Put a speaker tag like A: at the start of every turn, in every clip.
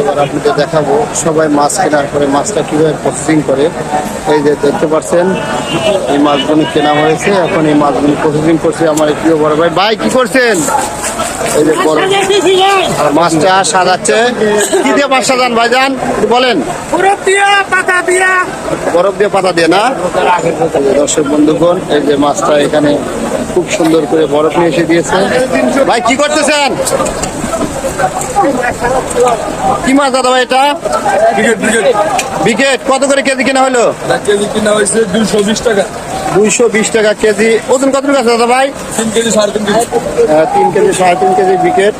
A: এবার আপনাদের দেখাবো। সবাই মাছ কেনার পরে মাছটা কীভাবে প্রসেসিং করে এই যে দেখতে পাচ্ছেন এই মাছগুলো কেনা হয়েছে। এখন এই মাছগুলো প্রসেসিং করছে আমার প্রিয় বড় ভাই। ভাই কি করছেন? এই যে বড় আর মাছটা সাজাচ্ছে। কি দিয়ে মাছ সাজান ভাইজান? একটু বলেন।
B: পুরো দিয়া পাতা দিয়া।
A: বরফ দিয়ে পাতা দিয়ে না? দর্শক বন্ধুগণ এই যে মাছটা এখানে খুব সুন্দর করে বরফ নিয়ে এসে দিয়েছে। ভাই কি করতেছেন? কি মাছ দাদা ভাই এটা? বিকেট কত করে কেজি কেনা হলো?
B: কেজি কিনা হয়েছে দুশো বিশ টাকা।
A: দুইশো বিশ টাকা কেজি। ওজন কত টাকা আছে দাদা ভাই?
B: তিন কেজি সাড়ে তিন কেজি।
A: তিন কেজি সাড়ে তিন কেজি বিকেট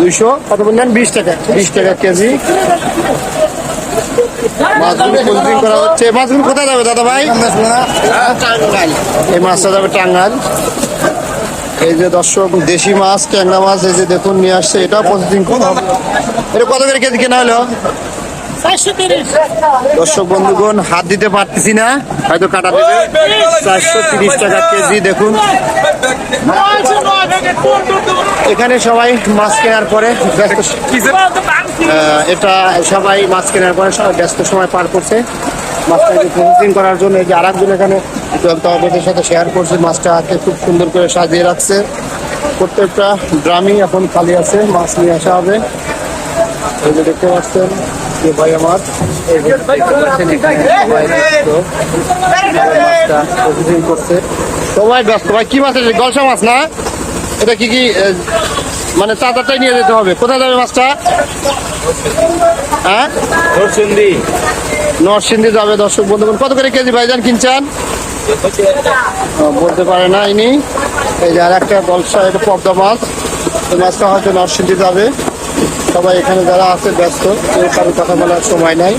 A: দুইশো কত বললেন? বিশ টাকা। বিশ টাকা কেজি। মাছগুলো করা হচ্ছে। মাছগুলো কোথায় যাবে দাদা ভাই? এই মাছটা যাবে টাঙ্গাল এই যে দর্শক, দেশি মাছ, ট্যাংরা মাছ, এই যে দেখুন, নিয়ে আসছে। এটা করা হবে। এটা কত করে কেজি কেনা হলো? দর্শক বন্ধুগণ হাত দিতে পারতেছি না হয়তো কাটা দেবে। চারশো তিরিশ টাকা কেজি দেখুন। এখানে সবাই মাছ কেনার পরে এটা সবাই মাছ কেনার পরে সবাই ব্যস্ত সময় পার করছে। মাছটাকে প্রসেসিং করার জন্য এই যে আরেকজন এখানে একটু আমি সাথে শেয়ার করছি মাছটা হাতে খুব সুন্দর করে সাজিয়ে রাখছে। প্রত্যেকটা ড্রামই এখন খালি আছে মাছ নিয়ে আসা হবে। এই যে দেখতে পাচ্ছেন। যে ভাই? আমার ব্যস্ত। করছে। সবাই ব্যস্ত ভাই কি মাছ আছে? গলসা মাছ না? এটা কি কি মানে চাদারটাই নিয়ে যেতে হবে। কোথায় যাবে মাছটা? হ্যাঁ?
B: নরসিংদী।
A: নরসিংদী যাবে দর্শক বন্ধুগণ। কত করে কেজি ভাইজান কিনছেন? বলতে পারে না ইনি। এই যে আর একটা গলসা এটা পদ্মা মাছ। মাছটা হয়তো নরসিংদী যাবে। সবাই এখানে যারা আছে, ব্যস্ত, কেউ কারও কথা বলার সময় নাই।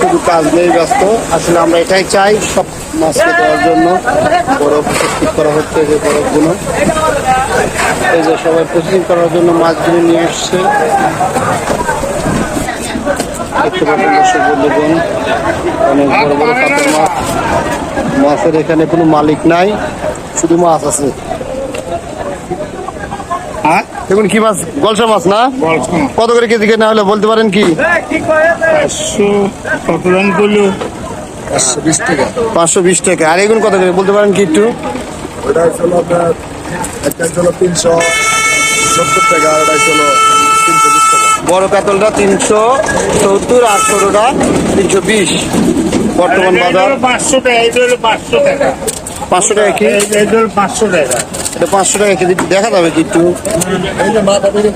A: শুধু কাজ নেই ব্যস্ত। আসলে আমরা এটাই চাই, সব মাছকে দেওয়ার জন্য। বরফ প্রস্তুত করা হচ্ছে যে বরফগুলো। এই যে সবাই প্রস্তুত করার জন্য মাছগুলো নিয়ে এসছে। দেখতে অনেক বড় বড় কাতল মাছ। মাছের এখানে কোনো মালিক নাই, শুধু মাছ আছে।
B: হ্যাঁ
A: দেখুন কি মাছ গলসা মাছ না? কত করে কেজি কেনা হলে বলতে পারেন কি?
B: পাঁচশো কত দাম করল পাঁচশো বিশ টাকা।
A: পাঁচশো বিশ টাকা আর এগুলো কত করে বলতে পারেন কি একটু?
B: তিনশো সত্তর টাকা ওটা তিনশো বিশ টাকা।
A: বড় কাতলটা তিনশো সত্তর আর ছোটটা তিনশো বিশ। বর্তমান বাজার?
C: পাঁচশো টাকা এটা হলো পাঁচশো টাকা
A: কি
C: পাঁচশো টাকা।
A: এটা পাঁচশো টাকা কেজি। দেখা যাবে কি একটু।
B: এই যে মাথা থেকে